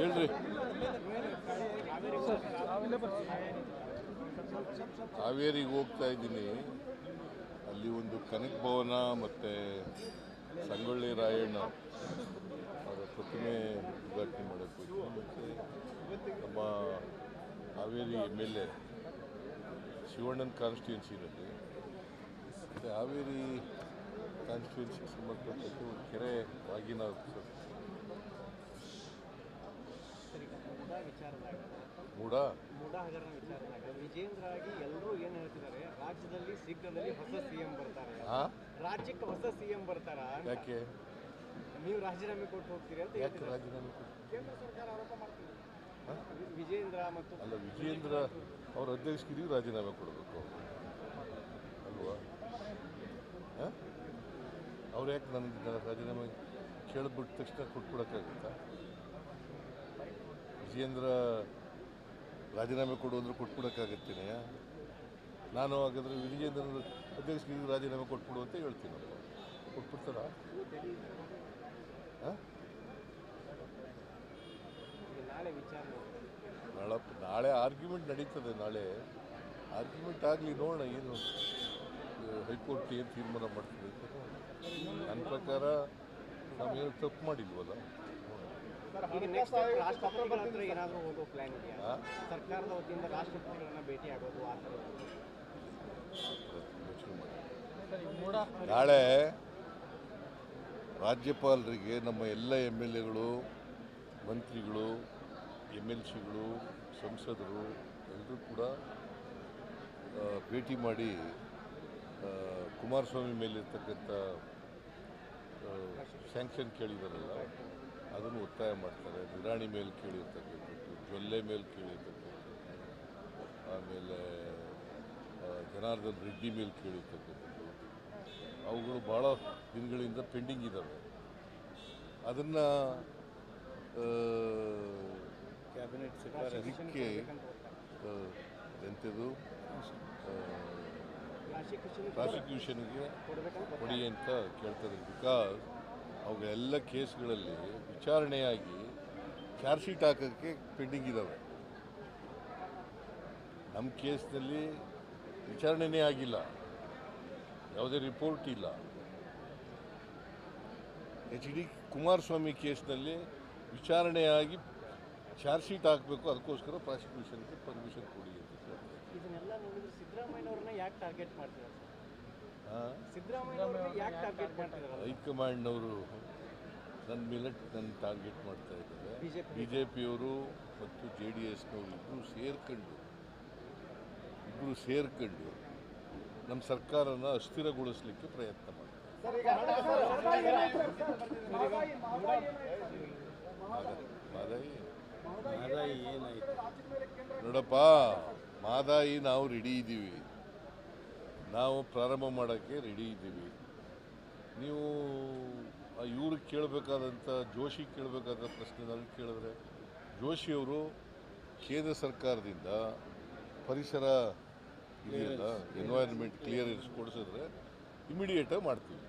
ಹೇಳ್ರಿ. ಹಾವೇರಿಗೆ ಹೋಗ್ತಾ ಇದ್ದೀನಿ. ಅಲ್ಲಿ ಒಂದು ಕನಕ ಭವನ ಮತ್ತು ಸಂಗೊಳ್ಳಿ ರಾಯಣ್ಣ ಅವರ ಪ್ರತಿಮೆ ಉದ್ಘಾಟನೆ ಹೋಗ್ತೀನಿ ಮತ್ತು ನಮ್ಮ ಹಾವೇರಿ ಎಂ ಎಲ್ ಎ, ಶಿವಣ್ಣನ ಕಾನ್ಸ್ಟಿಟ್ಯೂನ್ಸಿನಲ್ಲಿ ಮತ್ತು ಹಾವೇರಿ ಕಾನ್ಸ್ಟಿಟ್ಯೂನ್ಸಿಗೆ ಸಂಬಂಧಪಟ್ಟಂತೆ ಒಂದು ಕೆರೆ ವಾಗಿನ ಉತ್ಸವ. ಮೂಡ ವಿಚಾರದಾಗ ಮೂಡ? ಮೂಡ ಹಗರಣ ವಿಚಾರದಾಗ. ವಿಜೇಂದ್ರ ಆಗಿ ಎಲ್ಲರೂ ಏನು ಹೇಳ್ತಿದ್ದಾರೆ ರಾಜ್ಯದಲ್ಲಿ ಶೀಘ್ರದಲ್ಲಿ ಹೊಸ ಸಿಎಂ ಬರ್ತಾರೆ. ಹಾಂ ರಾಜ್ಯಕ್ಕೆ ಹೊಸ ಸಿಎಂ ಬರ್ತಾರ? ಯಾಕೆ? ನೀವು ರಾಜೀನಾಮೆ ಕೊಟ್ಟು ಹೋಗ್ತೀರಿ ಅಂತ ಯಾಕೆ ರಾಜೀನಾಮೆ ಕೊಟ್ಟು ಕೇಂದ್ರ ಸರ್ಕಾರ ಆರೋಪ ಮಾಡ್ತಿದೆ. ವಿಜೇಂದ್ರ ಮತ್ತು ಅಲ್ಲ ವಿಜೇಂದ್ರ ಅವ್ರ ಅಧ್ಯಕ್ಷಗಿರಿ ರಾಜೀನಾಮೆ ಕೊಡಬೇಕು. ಅಲ್ವಾ? ಹಾಂ ಅವ್ರು ಯಾಕೆ ನನಗೆ ರಾಜೀನಾಮೆ ಕೇಳಿಬಿಟ್ಟ ತಕ್ಷಣ ಕೊಟ್ಬಿಡೋಕ್ಕಾಗುತ್ತಾ? ವಿಜಯೇಂದ್ರ ರಾಜೀನಾಮೆ ಕೊಡು ಅಂದರೆ ಕೊಟ್ಬಿಡೋಕ್ಕಾಗತ್ತೇನೆ ನಾನು ಹಾಗಾದರೆ ವಿಜಯೇಂದ್ರ ಅಧ್ಯಕ್ಷ ರಾಜೀನಾಮೆ ಕೊಟ್ಬಿಡು ಅಂತ ಹೇಳ್ತೀನಿ. ಕೊಟ್ಬಿಡ್ತಾರ? ನಾಳೆ ನಾಳೆ ಆರ್ಗ್ಯುಮೆಂಟ್ ನಡೀತದೆ, ನಾಳೆ. ಆರ್ಗ್ಯುಮೆಂಟ್ ಆಗಲಿ, ನೋಡೋಣ ಏನು ಹೈಕೋರ್ಟ್ ಏನು ತೀರ್ಮಾನ ಮಾಡ್ತದೆ. ನನ್ನ ಪ್ರಕಾರ ನಾವೇನು ತಪ್ಪು ಮಾಡಿಲ್ವಲ್ಲ? ಸರ್ಕಾರದ ವತಿಯಿಂದ ರಾಷ್ಟ್ರಪತಿಗಳನ್ನ ಭೇಟಿ ಆಗೋದು ಆ ಥರ ಯೋಚನೆ ಮಾಡಿ. ನಾಳೆ ರಾಜ್ಯಪಾಲರಿಗೆ ನಮ್ಮ ಎಲ್ಲ ಎಂ ಎಲ್ ಎಗಳು ಮಂತ್ರಿಗಳು ಎಂ ಎಲ್ ಸಿಗಳು ಸಂಸದರು ಎಲ್ಲರೂ ಕೂಡ ಭೇಟಿ ಮಾಡಿ ಕುಮಾರಸ್ವಾಮಿ ಮೇಲಿರ್ತಕ್ಕಂಥ ಸ್ಯಾಂಕ್ಷನ್ ಕೇಳಿದಾರಲ್ಲ. ಅದನ್ನು ಒತ್ತಾಯ ಮಾಡ್ತಾರೆ. ನಿರಾಣಿ ಮೇಲೆ ಕೇಳಿರ್ತಕ್ಕಂಥದ್ದು ಜೊಲ್ಲೆ ಮೇಲೆ ಕೇಳಿರ್ತಕ್ಕಂಥದ್ದು ಆಮೇಲೆ ಜನಾರ್ದನ್ ರೆಡ್ಡಿ ಮೇಲೆ ಕೇಳಿರ್ತಕ್ಕಂಥದ್ದು ಅವುಗಳು ಭಾಳ ದಿನಗಳಿಂದ ಪೆಂಡಿಂಗ್ ಇದ್ದಾವೆ ಅದನ್ನು ಕ್ಯಾಬಿನೆಟ್ ಇದಕ್ಕೆ ಎಂಥದ್ದು? ಪ್ರಾಸಿಕ್ಯೂಷನ್ ಪ್ರಾಸಿಕ್ಯೂಷನ್ಗೆ ಕೊಡಿ ಅಂತ ಕೇಳ್ತಾರೆ. ಬಿಕಾಸ್ ಅವುಗಳೆಲ್ಲ ಕೇಸ್ಗಳಲ್ಲಿ ವಿಚಾರಣೆಯಾಗಿ ಚಾರ್ಜ್ ಶೀಟ್ ಹಾಕೋಕ್ಕೆ ಪೆಂಡಿಂಗ್ ಇದ್ದಾವೆ ನಮ್ಮ ಕೇಸ್ನಲ್ಲಿ ವಿಚಾರಣೆನೇ ಆಗಿಲ್ಲ. ಯಾವುದೇ ರಿಪೋರ್ಟ್ ಇಲ್ಲ. ಎಚ್ ಡಿ ಕುಮಾರಸ್ವಾಮಿ ಕೇಸ್ನಲ್ಲಿ ವಿಚಾರಣೆಯಾಗಿ ಚಾರ್ಜ್ ಶೀಟ್ ಹಾಕಬೇಕು, ಅದಕ್ಕೋಸ್ಕರ ಪ್ರಾಸಿಕ್ಯೂಷನ್ಗೆ ಪರ್ಮಿಷನ್ ಕೊಡಿ ಅಂತ ಹೈಕಮಾಂಡ್ನವರು ನನ್ನ ಮಿಲೆಟ್ ನನ್ನ ಟಾರ್ಗೆಟ್ ಮಾಡ್ತಾ ಇದ್ದಾರೆ. ಬಿ ಜೆ ಪಿಯವರು ಮತ್ತು ಜೆ ಡಿ ಎಸ್ನವರು ಇಬ್ಬರು ಸೇರ್ಕೊಂಡು ಇಬ್ಬರು ಸೇರ್ಕೊಂಡು ನಮ್ಮ ಸರ್ಕಾರನ ಅಸ್ಥಿರಗೊಳಿಸಲಿಕ್ಕೆ ಪ್ರಯತ್ನ ಮಾಡ್ತಾರೆ ಮಾದಾಯಿ ನೋಡಪ್ಪ ಮಾದಾಯಿ ನಾವು ರೆಡಿ ಇದ್ದೀವಿ ನಾವು ಪ್ರಾರಂಭ ಮಾಡೋಕ್ಕೆ ರೆಡಿ ಇದ್ದೀವಿ. ನೀವು ಇವ್ರು ಕೇಳಬೇಕಾದಂಥ ಜೋಶಿ ಕೇಳಬೇಕಾದ ಪ್ರಶ್ನೆ ನನಗೆ ಕೇಳಿದ್ರೆ ಜೋಶಿಯವರು ಕೇಂದ್ರ ಸರ್ಕಾರದಿಂದ ಪರಿಸರ ಇದೆಯಲ್ಲ ಎನ್ವೈರನ್ಮೆಂಟ್ ಕ್ಲಿಯರೆನ್ಸ್ ಕೊಡಿಸಿದ್ರೆ ಇಮಿಡಿಯೇಟಾಗಿ ಮಾಡ್ತೀವಿ.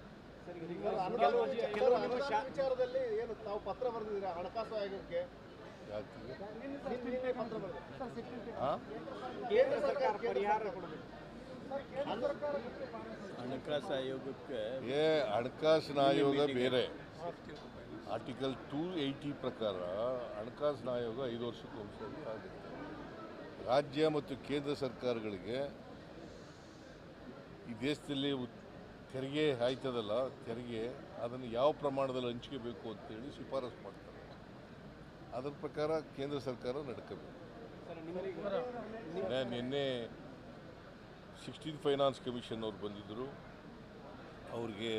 ಕೆಲವು ಕೆಲವು ನಿಮ್ಮ ವಿಚಾರದಲ್ಲಿ ಏನು ತಾವು ಪತ್ರ ಬರೆದಿದ್ದೀರಾ? ಹಣಕಾಸು ಆಯೋಗಕ್ಕೆ? ಕೇಂದ್ರ ಸರ್ಕಾರ ಪರಿಹಾರ ಕೊಡಬೇಕು. ಹಣಕಾಸು ಆಯೋಗಕ್ಕೆ ಏ ಹಣಕಾಸಿನ ಆಯೋಗ ಬೇರೆ. ಆರ್ಟಿಕಲ್ ಟೂ ಏಯ್ಟಿ ಪ್ರಕಾರ ಹಣಕಾಸಿನ ಆಯೋಗ ಐದು ವರ್ಷಕ್ಕೆ ಒಂದ್ಸರಿ ಆಗುತ್ತೆ ರಾಜ್ಯ ಮತ್ತು ಕೇಂದ್ರ ಸರ್ಕಾರಗಳಿಗೆ ಈ ದೇಶದಲ್ಲಿ ತೆರಿಗೆ ಆಯ್ತದಲ್ಲ ತೆರಿಗೆ ಅದನ್ನು ಯಾವ ಪ್ರಮಾಣದಲ್ಲಿ ಹಂಚ್ಕೋಬೇಕು ಅಂತೇಳಿ ಶಿಫಾರಸು ಮಾಡ್ತಾರೆ. ಅದರ ಪ್ರಕಾರ ಕೇಂದ್ರ ಸರ್ಕಾರ ನಡ್ಕೋಬೇಕು. ನಿನ್ನೆ ಸಿಕ್ಸ್ಟೀನ್ ಫೈನಾನ್ಸ್ ಕಮಿಷನ್ ಅವ್ರು ಬಂದಿದ್ದರು. ಅವ್ರಿಗೆ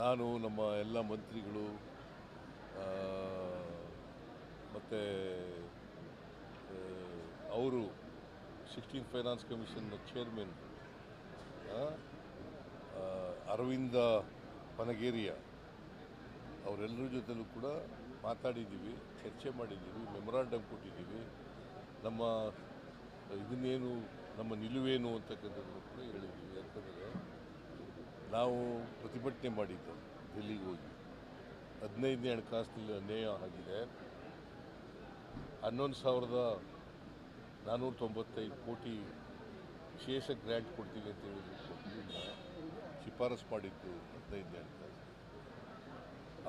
ನಾನು, ನಮ್ಮ ಎಲ್ಲ ಮಂತ್ರಿಗಳು ಮತ್ತು ಅವರು ಸಿಕ್ಸ್ಟೀನ್ ಫೈನಾನ್ಸ್ ಕಮಿಷನ್ನ ಚೇರ್ಮನ್ ಅರವಿಂದ ಪನಗೇರಿಯ ಅವರೆಲ್ಲರ ಜೊತೆಲೂ ಕೂಡ ಮಾತಾಡಿದ್ದೀವಿ, ಚರ್ಚೆ ಮಾಡಿದ್ದೀವಿ ಮೆಮೊರಾಂಡಮ್ ಕೊಟ್ಟಿದ್ದೀವಿ. ನಮ್ಮ, ಇದನ್ನೇನು ನಮ್ಮ ನಿಲುವೇನು ಅಂತಕ್ಕಂಥದ್ದನ್ನು ಕೂಡ ಹೇಳಿದ್ದೀವಿ ಯಾಕಂದರೆ ನಾವು ಪ್ರತಿಭಟನೆ ಮಾಡಿದ್ದು ಡೆಲ್ಲಿಗೆ ಹೋಗಿ. ಹದಿನೈದನೇ ಹಣಕಾಸಿನಲ್ಲಿ ಅನ್ಯಾಯ ಆಗಿದೆ. ಹನ್ನೊಂದು ಸಾವಿರದ ನಾನ್ನೂರ ತೊಂಬತ್ತೈದು ಕೋಟಿ ವಿಶೇಷ ಗ್ರ್ಯಾಂಟ್ ಕೊಡ್ತೀವಿ ಅಂತ ಹೇಳಿದ್ರು. ಶಿಫಾರಸು ಮಾಡಿದ್ದು ಹದಿನೈದನೇ ಹಣಕಾಸು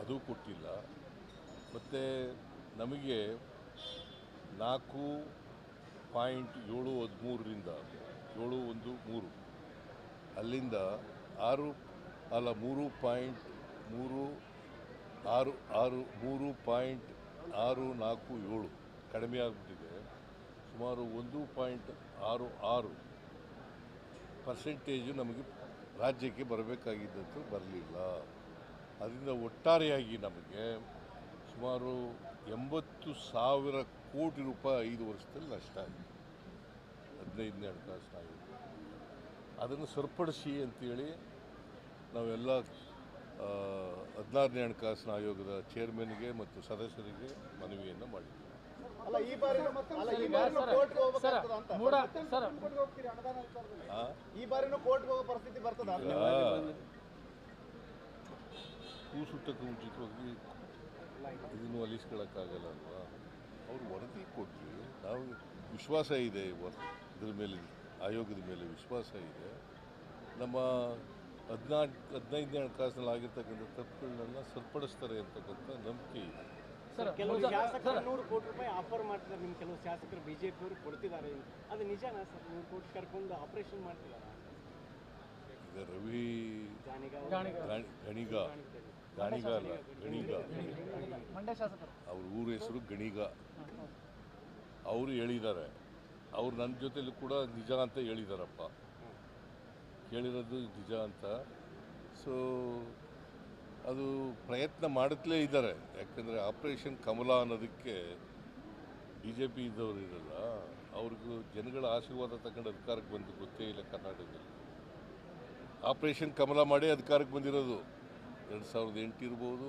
ಅದು ಕೊಟ್ಟಿಲ್ಲ. ಮತ್ತು ನಮಗೆ ನಾಲ್ಕು ಪಾಯಿಂಟ್ ಏಳು ಹದಿಮೂರರಿಂದ ಏಳು ಒಂದು ಮೂರು. ಅಲ್ಲಿಂದ ಆರು, ಅಲ್ಲ ಮೂರು ಪಾಯಿಂಟ್ ಮೂರು ಆರು ಆರು, ಮೂರು ಪಾಯಿಂಟ್ ಆರು ನಾಲ್ಕು ಏಳು. ಕಡಿಮೆ ಆಗಿಬಿಟ್ಟಿದೆ. ಸುಮಾರು ಒಂದು ಪಾಯಿಂಟ್ ಆರು ಆರು ಪರ್ಸೆಂಟೇಜು ನಮಗೆ ರಾಜ್ಯಕ್ಕೆ ಬರಬೇಕಾಗಿದ್ದಂತೂ ಬರಲಿಲ್ಲ. ಅದರಿಂದ ಒಟ್ಟಾರೆಯಾಗಿ ನಮಗೆ ಸುಮಾರು ಎಂಬತ್ತು ಸಾವಿರ ಕೋಟಿ ರೂಪಾಯಿ ಐದು ವರ್ಷದಲ್ಲಿ ನಷ್ಟ ಆಗಿದೆ. ಹದಿನೈದನೇ ಹಣಕಾಸು ಆಗಿದೆ ಅದನ್ನು ಸರಿಪಡಿಸಿ ಅಂತೇಳಿ ನಾವೆಲ್ಲ ಹದಿನಾರನೇ ಹಣಕಾಸಿನ ಆಯೋಗದ ಚೇರ್ಮನ್ಗೆ ಮತ್ತು ಸದಸ್ಯರಿಗೆ ಮನವಿಯನ್ನು ಮಾಡಿದ್ದೀವಿ ಅಲ್ಲ ಈ ಬಾರಿ ಅಲ್ಲ ಈ ಬಾರಿನೂ ಕೋರ್ಟ್ಗೆ ಹೋಗ್ಬೇಕಾಗ್ತದ ಅಂತ. ಮೂಡ ಸರ್. ಕೋರ್ಟ್ಗೆ ಹೋಗ್ತೀರಿ ಅನುದಾನ ವಿಚಾರದಲ್ಲಿ? ಈ ಬಾರಿನೂ ಕೋರ್ಟ್ಗೆ ಹೋಗೋ ಪರಿಸ್ಥಿತಿ ಬರ್ತದ? ಈಗ ಕೂಸುಟ್ಟಕ್ಕೆ ಮುಂಚಿತವಾಗಿ ಇದನ್ನು ಒಲಿಸ್ಕೊಳ್ಳೋಕ್ಕಾಗಲ್ಲ ಅಲ್ವಾ ಅವ್ರು ವರದಿ ಕೊಟ್ಟರು ನಾವು ವಿಶ್ವಾಸ ಇದೆ ಇದ್ರ ಮೇಲೆ ಆಯೋಗದ ಮೇಲೆ ವಿಶ್ವಾಸ ಇದೆ. ನಮ್ಮ ಹದಿನಾಲ್ಕು ಹದಿನೈದನೇ ಹಣಕಾಸಿನಲ್ಲಿ ಆಗಿರ್ತಕ್ಕಂಥ ತಪ್ಪುಗಳನ್ನ ಸರಿಪಡಿಸ್ತಾರೆ ಅಂತಕ್ಕಂಥ ನಂಬಿಕೆ ಇದೆ. ಸರ್ ಕೆಲವು ಶಾಸಕರು ನೂರು ಕೋಟಿ ರೂಪಾಯಿ ಆಫರ್ ಮಾಡ್ತಾರೆ ನಿಮ್ಮ ಕೆಲವು ಶಾಸಕರು ಬಿ ಜೆ ಪಿಯವರು ಕೊಡ್ತಿದ್ದಾರೆ. ಅದು ನಿಜನಾ ಸರ್? ನೂರು ಕೋಟಿ ಕರ್ಕೊಂಡು ಆಪರೇಷನ್ ಮಾಡ್ತಿದ್ದಾರೆ? ಈಗ ರವಿ ಗಣಿಗ ಗಾಣಿಗ. ಗಣಿಗ ಅಲ್ಲ ಗಣಿಗ. ಮಂಡ್ಯ ಶಾಸಕರು. ಅವ್ರ ಊರ ಹೆಸರು ಗಣಿಗ. ಅವರು ಹೇಳಿದ್ದಾರೆ. ಅವ್ರು ನನ್ನ ಜೊತೆಲೂ ಕೂಡ ನಿಜ ಅಂತ ಹೇಳಿದಾರಪ್ಪ. ಕೇಳಿರೋದು ನಿಜ ಅಂತ. ಸೊ ಅದು ಪ್ರಯತ್ನ ಮಾಡುತ್ತಲೇ ಇದ್ದಾರೆ. ಯಾಕಂದರೆ ಆಪರೇಷನ್ ಕಮಲ ಅನ್ನೋದಕ್ಕೆ ಬಿ ಜೆ ಪಿ ಇದ್ದವರು ಇರಲ್ಲ. ಅವ್ರಿಗೂ ಜನಗಳ ಆಶೀರ್ವಾದ ತಗೊಂಡು ಅಧಿಕಾರಕ್ಕೆ ಬಂದು ಗೊತ್ತೇ ಇಲ್ಲ ಕರ್ನಾಟಕದಲ್ಲಿ. ಆಪರೇಷನ್ ಕಮಲ ಮಾಡಿ ಅಧಿಕಾರಕ್ಕೆ ಬಂದಿರೋದು. ಎರಡು ಸಾವಿರದ ಎಂಟು ಇರ್ಬೋದು,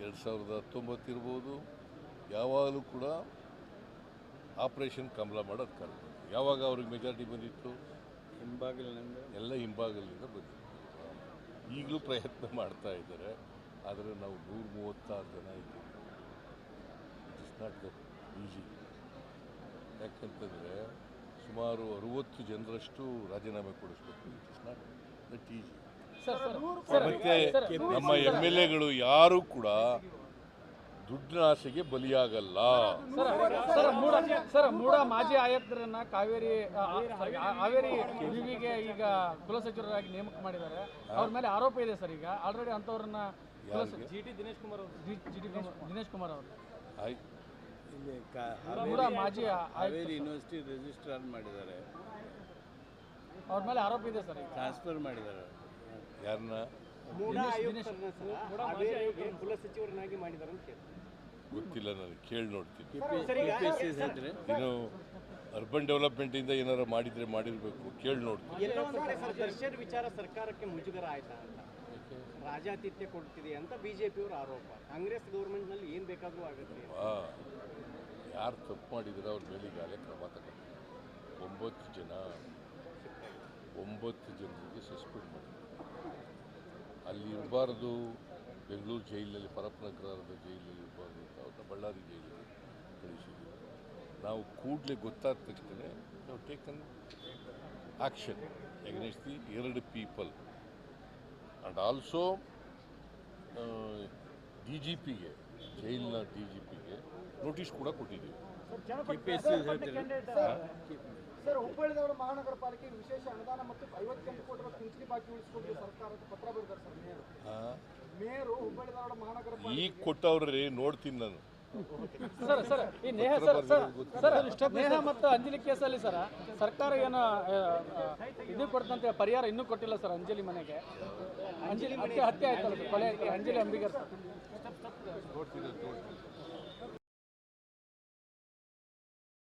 ಎರಡು ಸಾವಿರದ ಹತ್ತೊಂಬತ್ತು ಇರ್ಬೋದು. ಯಾವಾಗಲೂ ಕೂಡ ಆಪರೇಷನ್ ಕಮಲ ಮಾಡೋದು ಅಧಿಕಾರ ಯಾವಾಗ ಅವ್ರಿಗೆ ಮೆಜಾರಿಟಿ ಬಂದಿತ್ತು? ಹಿಂಬಾಗಿಲಿನಿಂದ. ಎಲ್ಲ ಹಿಂಭಾಗಲಿಂದ ಬಂದಿತ್ತು. ಈಗಲೂ ಪ್ರಯತ್ನ ಮಾಡ್ತಾ ಇದ್ದಾರೆ ಆದರೆ ನಾವು ನೂರ ಮೂವತ್ತಾರು ಜನ ಇದ್ದೀವಿ. It is not that easy ಯಾಕಂತಂದರೆ ಸುಮಾರು ಅರುವತ್ತು ಜನರಷ್ಟು ರಾಜೀನಾಮೆ ಕೊಡಿಸ್ಬೇಕು. It is not that easy sir sir ಮತ್ತೆ ನಮ್ಮ ಎಂ ಎಲ್ ಎಗಳು ಯಾರೂ ಕೂಡ ದುಡ್ಡಿನ ಆಸೆಗೆ ಬಲಿಯಾಗಲ್ಲ. Sir sir MUDA sir MUDA ಮಾಜಿ ಆಯುಕ್ತರನ್ನ ಕಾವೇರಿ ಹಾವೇರಿ ವಿವಿಗೆ ಈಗ ಕುಲಸಚಿವರಾಗಿ ನೇಮಕ ಮಾಡಿದ್ದಾರೆ. ಅವ್ರ ಮೇಲೆ ಆರೋಪ ಇದೆ ಸರ್ ಈಗ. ಆಲ್ರೆಡಿ ಅಂಥವ್ರನ್ನ ಜಿ ಟಿ ದಿನೇಶ್ ಕುಮಾರ್ ಅವರು. ಜಿ ಟಿ ದಿನೇಶ್ ಕುಮಾರ್ ಅವರು. ಮಾಜಿ ಹಾವೇರಿ ಯೂನಿವರ್ಸಿಟಿ ರಿಜಿಸ್ಟ್ರಾರ್ ಮಾಡಿದ್ದಾರೆ. ಅವ್ರ ಮೇಲೆ ಆರೋಪ ಇದೆ ಸರ್ ಈಗ. ಟ್ರಾನ್ಸ್ಫರ್ ಮಾಡಿದ್ದಾರೆ. ಯಾರನ್ನ ಮೂಡ ಆಯುಕ್ತರನ್ನ ಸರ್. ಹಾವೇರಿಗೆ ಕುಲಸಚಿವರನ್ನಾಗಿ ಮಾಡಿದ್ದಾರೆ ಅಂತ ಕೇಳಿ ಗೊತ್ತಿಲ್ಲ ನನಗೆ ಕೇಳಿ ನೋಡ್ತೀನಿ. ಇನ್ನು ಅರ್ಬನ್ ಡೆವಲಪ್ಮೆಂಟಿಂದ ಏನಾರು ಮಾಡಿದರೆ ಮಾಡಿರಬೇಕು ಕೇಳಿ ನೋಡ್ತೀನಿ. ದರ್ಶನ್ ವಿಚಾರ ಸರ್ಕಾರಕ್ಕೆ ಮುಜುಗರ ಆಯ್ತಾ ಅಂತ? ರಾಜಾತಿಥ್ಯ ಕೊಡ್ತಿದೆ ಅಂತ ಬಿಜೆಪಿಯವರ ಆರೋಪ. ಕಾಂಗ್ರೆಸ್ ಗೌರ್ಮೆಂಟ್ನಲ್ಲಿ ಏನು ಬೇಕಾದರೂ ಆಗುತ್ತೆ. ಯಾರು ತಪ್ಪು ಮಾಡಿದ್ರೆ ಅವ್ರ ಮೇಲೆ ಈಗಾಗಲೇ ಕ್ರಮ ತಗೊಂಡು ಒಂಬತ್ತು ಜನ ಒಂಬತ್ತು ಜನರಿಗೆ ಸಸ್ಪೆಂಡ್ ಮಾಡಿದ್ರು ಅಲ್ಲಿ ಇರಬಾರ್ದು ಬೆಂಗಳೂರು ಜೈಲಿನಲ್ಲಿ ಪರಪ್ಪನಗರದ ಜೈಲಲ್ಲಿ ಅವ್ರನ್ನ ಬಳ್ಳಾರಿ ಜೈಲಿಗೆ ಕಳಿಸಿದ್ದೀವಿ. ನಾವು ಕೂಡಲೇ ಗೊತ್ತಾದ ತಕ್ಷಣ ನಾವು ಟೇಕನ್ ಆಕ್ಷನ್ ಎಗ್ನೆಸ್ಟ್ ದಿ ಎರಡು people and also D G ಪಿಗೆ ಜೈಲಿನ ಡಿ ಜಿ ಪಿಗೆ ನೋಟಿಸ್ ಕೂಡ ಕೊಟ್ಟಿದ್ದೀವಿ. ಹುಬ್ಬಳ್ಳಿ ಸರ್ ಹುಬ್ಬಳ್ಳಿದವರ ಮಹಾನಗರ ಪಾಲಿಕೆ ವಿಶೇಷ ಅನುದಾನ ಮತ್ತು ಐವತ್ತೆಂಟು ಕೋಟಿ ರೂಪಾಯಿ ಪಿಂಚಣಿ ಬಾಕಿ ಉಳಿಸಿಕೊಂಡು ಸರ್ಕಾರದ ಪತ್ರ ಬರೆದಾರೆ ಸರ್. ಈಗ ಕೊಟ್ಟವ್ರಿ ನೋಡ್ತೀನಿ ನಾನು. ಸರ್ ಸರ್ ಈ Neha sir sir sir Neha ಮತ್ತು ಅಂಜಲಿ ಕೇಸಲ್ಲಿ ಸರ್ ಸರ್ಕಾರ ಏನು ಇದು ಕೊಡ್ತಂತೆ ಪರಿಹಾರ ಇನ್ನೂ ಕೊಟ್ಟಿಲ್ಲ ಸರ್ ಅಂಜಲಿ ಮನೆಗೆ. ಅಂಜಲಿ ಮನೆಗೆ ಹತ್ಯೆ ಆಯ್ತಲ್ಲ ಕೊಲೆ ಆಯ್ತು ಅಂಜಲಿ ಅಂಬಿಗರ್ ಸರ್. ನೋಡ್ತೀನಿ ನೋಡ್ತೀನಿ.